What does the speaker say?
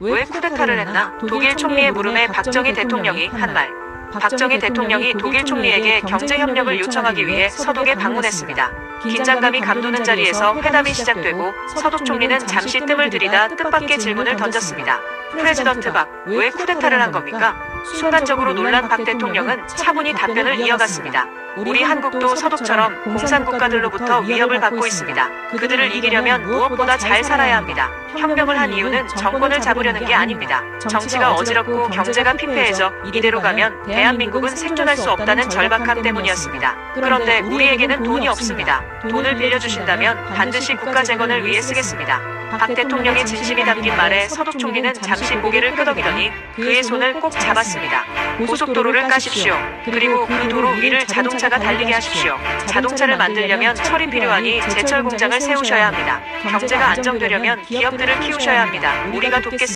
왜 쿠데타를 했나? 독일 총리의 물음에 박정희 대통령이 한 말. 박정희 대통령이 독일 총리에게 경제 협력을 요청하기 위해 서독에 방문했습니다. 긴장감이 감도는 자리에서 회담이 시작되고 서독 총리는 잠시 뜸을 들이다 뜻밖의 질문을 던졌습니다. 프레지던트 박, 왜 쿠데타를 한 겁니까? 순간적으로 놀란 박 대통령은 차분히 답변을 이어갔습니다. 우리 한국도 서독처럼 공산 국가들로부터 위협을 받고 있습니다. 그들을 이기려면 무엇보다 잘 살아야 합니다. 혁명을 한 이유는 정권을 잡으려는 게 아닙니다. 정치가 어지럽고 경제가 피폐해져 이대로 가면 대한민국은 생존할 수 없다는 절박함 때문이었습니다. 그런데 우리에게는 돈이 없습니다. 돈을 빌려주신다면 반드시 국가 재건을 위해 쓰겠습니다. 박 대통령의 진심이 담긴 말에 서독 총리는 잠시 고개를 끄덕이더니 그의 손을 꼭 잡았습니다. 고속도로를 까십시오. 그리고 그 도로 위를 자동차가 달리게 하십시오. 자동차를 만들려면 철이 필요하니 제철 공장을 세우셔야 합니다. 경제가 안정되려면 기업들을 키우셔야 합니다. 우리가 돕겠습니다.